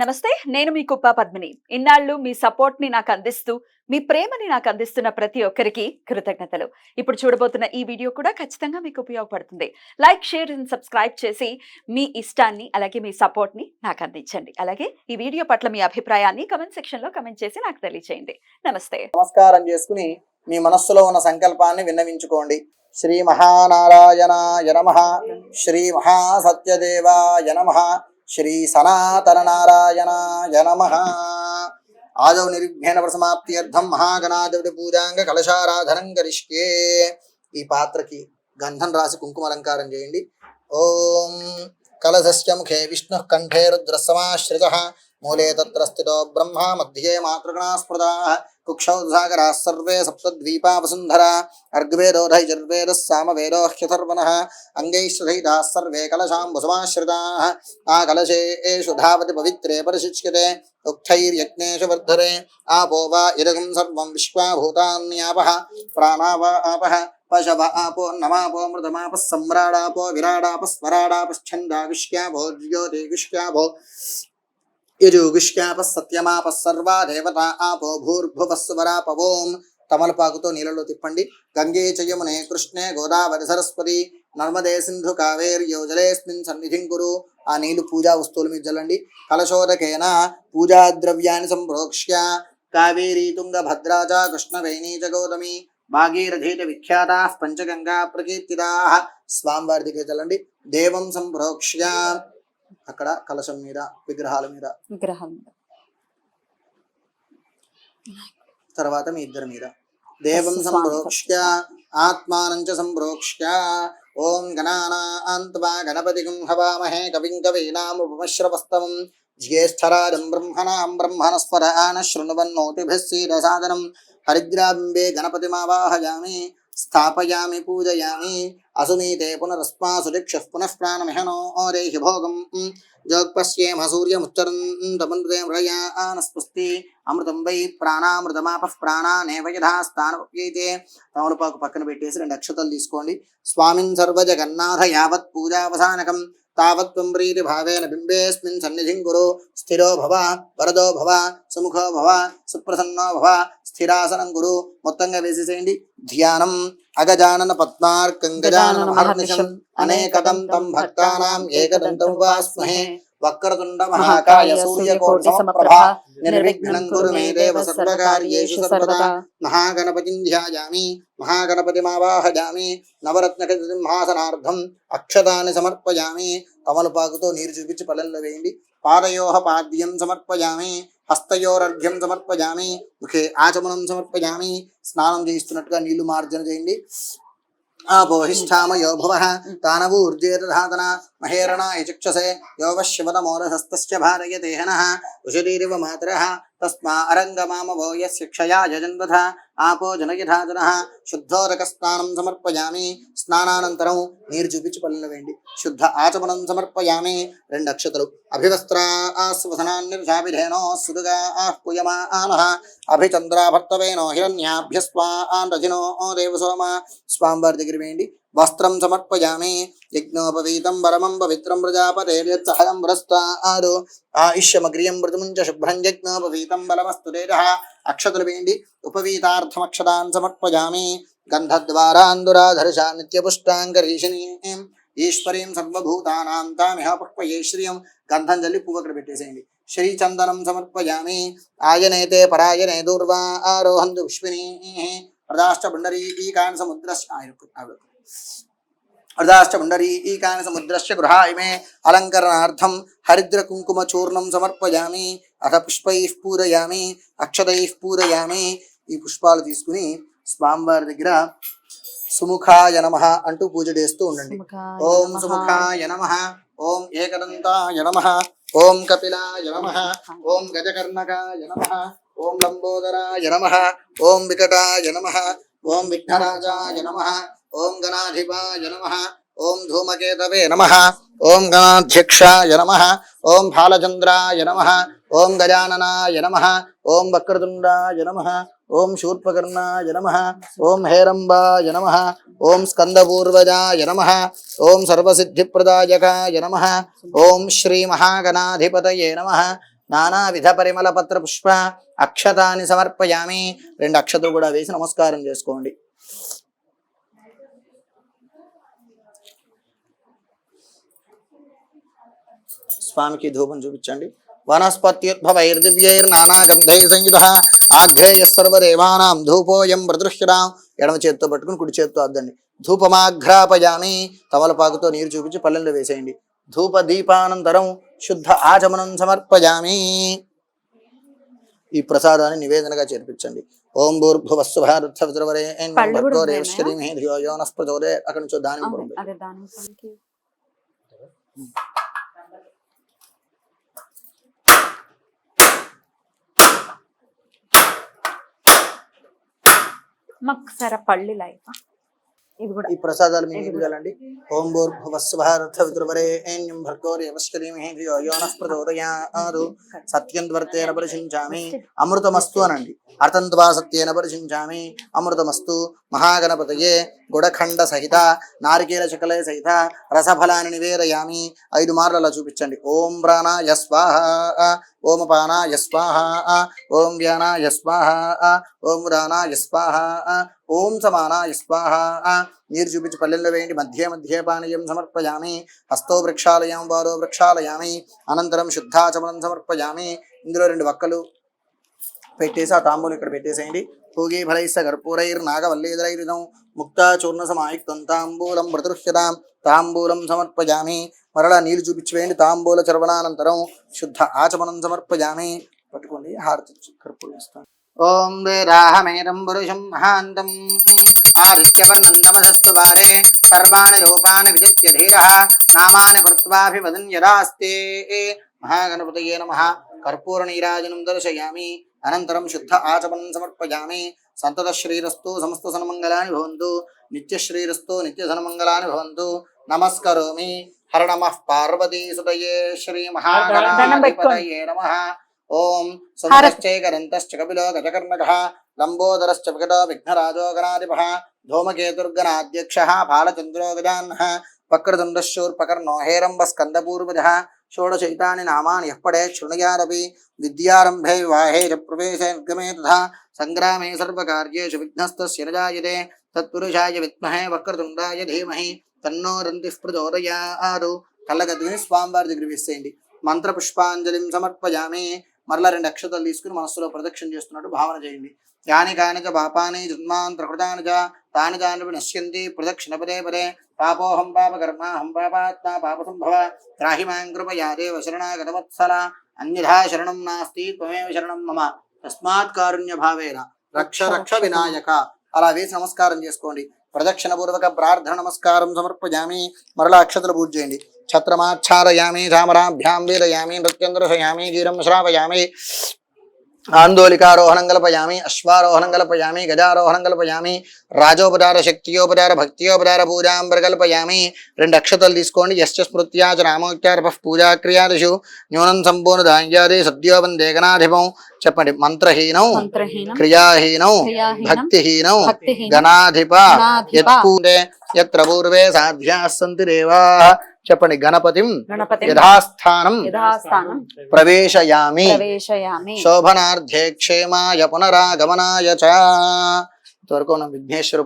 నమస్తే నేను మీ కుప్ప పద్మిని. ఇన్నాళ్ళు మీ సపోర్ట్ని నాకు అందిస్తూ మీ ప్రేమని నాకు అందిస్తున్న ప్రతి ఒక్కరికి కృతజ్ఞతలు. ఇప్పుడు చూడబోతున్న ఈ వీడియో కూడా ఖచ్చితంగా మీకు ఉపయోగపడుతుంది. లైక్ షేర్ అండ్ సబ్స్క్రైబ్ చేసి మీ ఇష్టాన్ని అలాగే మీ సపోర్ట్ని నాకు అందించండి. అలాగే ఈ వీడియో పట్ల మీ అభిప్రాయాన్ని కమెంట్ సెక్షన్లో కమెంట్ చేసి నాకు తెలియజేయండి నమస్తే. నమస్కారం చేసుకుని మీ మనస్సులో ఉన్న సంకల్పాన్ని విన్నవించుకోండి. శ్రీ మహానారాయణాయ నమ. శ్రీ మహాసత్యదేవాయ నమ. శ్రీ సనాతన నారాయణ నమ. ఆదౌ నిర్విఘ్న ప్రసమాప్త్యర్థం మహాగణాధిపతి పూజాంగ కలశారాధనం గరిష్కే ఈ పాత్రకి గంధం రాసి కుంకుమ అలంకారం చేయండి. ఓం కలశస్య ముఖే విష్ణు కంఠే రుద్రసమాశ్రిత मूले तत्र स्थितो ब्रह्मा मध्ये मातृगणास्मृताः कुक्षौसागराः सर्वे सप्तद्वीपा वसुन्धरा अर्ग्वेदोधै जर्वेदः सामवेदो ह्यथर्वणः अङ्गैश्रथैताः सर्वे कलशां वसुमाश्रिताः आ कलशे एषु धावति पवित्रे परिशिच्यते, उक्थैर्यज्ञेषु वर्धरे आपो वा इदगं सर्वं विश्वा भूतान्यापः प्राणा वा आपः, पशव आपो, नमापो, मृतमापः, सम्राडापो, विराडापः स्वराडापश्छन्दाविष्क्याभो ज्योतिविष्क्याभो యజుగుష్క్యాప సత్యమాప సర్వా దేవత ఆపో భూర్భువస్వరాపవోం తమలపాకుతో నీళ్ళలో తిప్పండి. గంగే చయమునే కృష్ణే గోదావరి సరస్వతి. నర్మదే సింధు కావేర్యో జలేస్మిన్ సన్నిధిం గురు ఆ నీళ్ళు పూజా వస్తువుల మీద జల్లండి. కలశోదకేన పూజా ద్రవ్యాన్ని సంప్రోక్ష్య. కావేరీ తుంగ భద్రాజ చ కృష్ణవేణీ చ గౌతమి. భాగీరథీ చ పంచగంగా ప్రకీర్తిదా స్వామివారి దగ్గర చల్లండి దేవం సంప్రోక్ష్య. అక్కడ కలశం మీద విగ్రహాల మీద. విగ్రహం తర్వాత మీ ఇద్దరి మీద. దేవం. సంప్రోక్ష్య ఆత్మానం చ సంప్రోక్ష్య. ఓం గణానాన్త్వా గణపతిగం హవామహే కవిం కవీనాముపమశ్రవస్తవం. జ్యేష్ఠరాజం బ్రహ్మణాం బ్రహ్మణస్పరాన శృణువన్నోతిభిः సీదసాదనం హరిద్రాబింబే గణపతిమావాహయామి. స్థాపయామి పూజయామి అసునీతే పునరస్మాసు దిక్షః పునః ప్రాణమిహనో రేహి భోగం జోక్పశ్యేమ సూర్యముచ్చరంతమృతే అమృతం వై ప్రాణామృతమాపః ప్రాణానేవ యథా తమలపాకు పక్కన పెట్టేసి రెండు అక్షతలు తీసుకోండి. స్వామిన్ సర్వజగన్నాథ యావత్ పూజావసానకం। తావత్ ప్రీతి భావేన బింబేస్మిన్ సన్నిధిం గురు। స్థిరో భవ వరదో భవ సుముఖో భవ సుప్రసన్నో భవ స్థిరాసనం గురు మొత్తంగా వేసేసేయండి. ధ్యానం అగజానన పద్మార్కం గజానన మహర్నిశం అనేకదం తం భక్తానాం ఏకదంతం ఉపాస్మహే వక్రతుండ మహాకాయ సూర్యకోటి సమప్రభ నిర్విఘ్నం కురు మే దేవ సర్వకార్యేషు సర్వదా. మహాగణపతిం ధ్యాయామి మహాగణపతిమావాహయామి నవరత్నసింహాసనార్థం అక్షతాన్ని సమర్పయామి తమలపాకుతో నీరు చూపించి పల్లెల్లో వేయండి. పాదయోహ పాద్యం సమర్పయామి హస్తయోరర్ఘ్యం సమర్పయామి ముఖే ఆచమనం సమర్పయామి స్నానం చేయిస్తున్నట్టుగా నీళ్ళు మార్జన చేయండి. ఆపోహిష్టామయో భవ తానవూర్జేతధాతన మహేరణాయ చక్షసే యోగశివతమోరహస్తస్య భారయతే హనః ఉషదీరివ మాతరः తస్మా అరంగమామవో యస్య క్షయాయ జన్మథ ఆపో జనయథాజనః శుద్ధోదక స్నానం సమర్పయామి. స్నానానంతరం నీరు చూపించి పల్లెలు వేయండి. శుద్ధ ఆచమనం సమర్పయామి. రెండు అక్షతలు అభివస్త్రా ఆస్వసనాన్నిర్షాభిధేనో సుదుగా ఆహ్పుయమానః అభిచంద్రాభర్తవేనో హిరణ్యాభ్యస్వా ఆన్ రజినో దేవసోమ. స్వామివారి దగ్గర వేయండి. వస్త్రం సమర్పయామి. యజ్ఞోపవీతం పరమం పవిత్రం ప్రజాపతేర్యత్సహయం పురస్తాదు ఆయుష్యమగ్రియం మృతుముంచ శుభ్రం యజ్ఞోపవీతం బలమస్తు అక్షతులు వేండి. ఉపవీతార్థమక్షదాన్ సమర్పయామి. గంధద్వారాందురాధర్షా నిత్యపుష్టాంగరీషిణీం ఈశ్వరీం సర్వభూతానాం తామిహ పుష్పయే శ్రియం గంధం జల్లి పువ్వు అక్కడ పెట్టేసేయండి. శ్రీచందనం సమర్పయామి. ఆయనైతే పరాయనే దూర్వా ఆరోహంతు పుష్పినీ ప్రదాశ్చ పుండరీకాన్ సముద్రస్య అర్ధాశ్చ పుండరీకాన్ సముద్రస్య గృహాయిమే అలంకరణార్థం హరిద్ర కుంకుమ చూర్ణం సమర్పయామి అథ పుష్పైః పూరయామి అక్షతైః పూరయామి. ఈ పుష్పాలు తీసుకుని స్వామివారి దగ్గర సుముఖాయ నమ అంటూ పూజ చేస్తూ ఉండండి. ఓం సుముఖాయ నమ ఓం ఏకదంతాయ నమ ఓం కపిలాయ నమ ఓం గజకర్ణకాయ నమ ఓం లంబోదరాయ నమ ఓం వికటాయ నమ ఓం విఘ్నరాజాయ నమ ఓం గణాధిపాయ నమ ఓం ధూమకేతవే నమ ఓం గణాధ్యక్షాయ నమ ఓం బాలచంద్రాయ నమ ఓం గజాననాయ నమ ఓం వక్రతుండాయ నమ ఓం శూర్పకర్ణాయ నమ ఓం హేరంబాయ నమ ఓం స్కందపూర్వజాయ నమ ఓం సర్వసిద్ధిప్రదాయకాయ నమ ఓం శ్రీ మహాగణాధిపతయే నమ నానావిధ పరిమళ పత్ర పుష్ప అక్షతాన్ని సమర్పయామి రెండు అక్షతలు కూడా వేసి నమస్కారం చేసుకోండి స్వామికి ధూపం చూపించండి. వనస్పత్యుద్భవైర్దివ్యైర్నానాగంధై సంయుధ ఆఘ్రేయ సర్వదేవానాం ధూపోయం ప్రదృశ్యరాం ఎడమ చేత్తో పట్టుకుని కుడి చేత్తో అద్దండి. ధూపమాఘ్రాపయామి తమలపాకుతో నీరు చూపించి పల్లెంలో వేసేయండి. ధూప దీపానంతరం శుద్ధ ఆచమనం సమర్పయామి. ఈ ప్రసాదాన్ని నివేదనగా చేర్పించండి. ఓం భూర్భువస్సు భారత విద్రవరే పళ్ళు కూడా ఉన్నాయా? యోనస్ప్రచోదే అక్కడి నుంచి దాని మాకు పళ్ళు లైఫ్. ఇది కూడా. ఈ ప్రసాదాలు ఇవ్వాలండి ఓం యోనః ప్రచోదయాదు సత్యం వర్తేన పరిశించామి అమృతమస్తు అనండి. అర్థంత్వా సత్యేన పరిశించామి అమృతమస్తు మహాగణపతయే గుడఖండ సహిత నారికేల శకలే సహిత రసఫలాన్ని నివేదయామి. ఐదు మార్లు అలా చూపించండి. ఓం ప్రాణాయ స్వాహ. ఓం పానాయ స్వాహ ఓం వ్యానాయ స్వాహ ఓం రానాయ స్వాహ ఓం సమానాయ స్వాహ. నీరు చూపించి పల్లెల్లో వేయండి. మధ్య మధ్య పానీయం సమర్పయామి. హస్తో వృక్షాలయం వారో వృక్షాలయామి. అనంతరం శుద్ధాచమనం సమర్పయామి. ఇందులో రెండు వక్కలు పెట్టేసి ఆ తాంబూలం ఇక్కడ పెట్టేసేయండి. భోగి ఫలైస్స కర్పూరైర్ నాగవల్లేదరైరిదం ముక్తా సమాయుక్తం తాంబూలం ప్రదృశ్యతాం తాంబూలం సమర్పజామి మరలా నీళ్ళు చూపించివేయండి తాంబూల చర్వణానంతరం శుద్ధ ఆచమనం సమర్పజామి పట్టుకోండి హారతి కర్పూరం ఇస్తాను ఓం వేదాహమేదం పురుషం మహాంతం ఆదిత్యవర్ణం తమసస్తు వారే సర్వాణి రూపాణి విజిత్య ధీర నామాని కృత్వాభివదన్ యదాస్తే మహాగణపతయే నమ కర్పూర నీరాజనం దర్శయామి అనంతరం శుద్ధ ఆచమనం సమర్పయామి. సంతత శ్రీరస్తు సమస్త సన్మంగళాని భవంతు. నిత్య శ్రీరస్తు నిత్య సన్మంగళాని భవంతు. నమస్కరోమి. హర నమ పార్వతీ సుతయే శ్రీ మహాగణాధిపతయే నమ. ఓం సుమశ్చైకరంతశ్చ కపిలో గజకర్ణక. లంబోదరశ్చ వికటో విఘ్నరాజో గణాధిపः. ధూమకేతుర్గణాధ్యక్షः. బాలచంద్రో గజాన్నः. వక్రతుండశూర్పకర్ణో హేరంబ స్కందపూర్వజ షోడశైతాని నామాని యః పఠేత్ విద్యారంభే వివాహే చ ప్రవేశే నిర్గమే తథా సంగ్రామే సర్వకార్యేషు విఘ్నస్తస్య న తత్పురుషాయ విద్మహే వక్రతుండాయ ధీమహి తన్నో రంతి ప్రచోదయాదు కళ్ళగద్దుని స్వామివారి దగ్గర వేసేయండి మంత్రపుష్పాంజలిం సమర్పయామి మరలా రెండు అక్షతలు తీసుకుని మనస్సులో ప్రదక్షిణ చేస్తున్నట్టు భావన చేయండి. యాని కాని పాపాని జన్మాన్ ప్రకృతానిక తాని తాని నశ్యంతి ప్రదక్షిణ పదే పదే. పాపోహం పాపకర్మాహం పాపాత్మా పాపసంభవ త్రాహి మాం కృపయా దేవ శరణాగతవత్సల అన్యథా శరణం నాస్తి త్వమేవ శరణం మమ. తస్మాత్ కారుణ్య భావేన రక్ష రక్ష వినాయక. అలా వేసి నమస్కారం చేసుకోండి. ప్రదక్షిణపూర్వక ప్రార్థన నమస్కారం సమర్పయామి మరలా అక్షతలు పూజ చేయండి. ఛత్రమాచ్ఛాదయామి రామరాభ్యాం వేదయామి నృత్యం దృశయామి గీరం శ్రావయామి. ఆందోళికారోహణం కల్పయామి అశ్వారోహణం కల్పయామి గజారోహణం కల్పయామి రాజోపచార శక్తియోపచార భక్తియోపచార పూజాం ప్రకల్పయామి రెండు అక్షతలు తీసుకోండి. యశ్చ స్మృత్యా చ రామోక్తారప పూజా క్రియాదిషు న్యూనం సంపూర్ణ దాంయాది సద్యో వందే గణాధిపం చెప్పండి. మంత్రహీనం క్రియాహీనం భక్తిహీనం గణాధిప యత్ర పూర్వే సాధ్యా సంతి దేవా. చెప్పండి గణపతిం యథాస్థానం ప్రవేశయామి. శోభనార్థే క్షేమాయ పునరాగమనాయ చ. ఇంతవరకు విఘ్నేశ్వర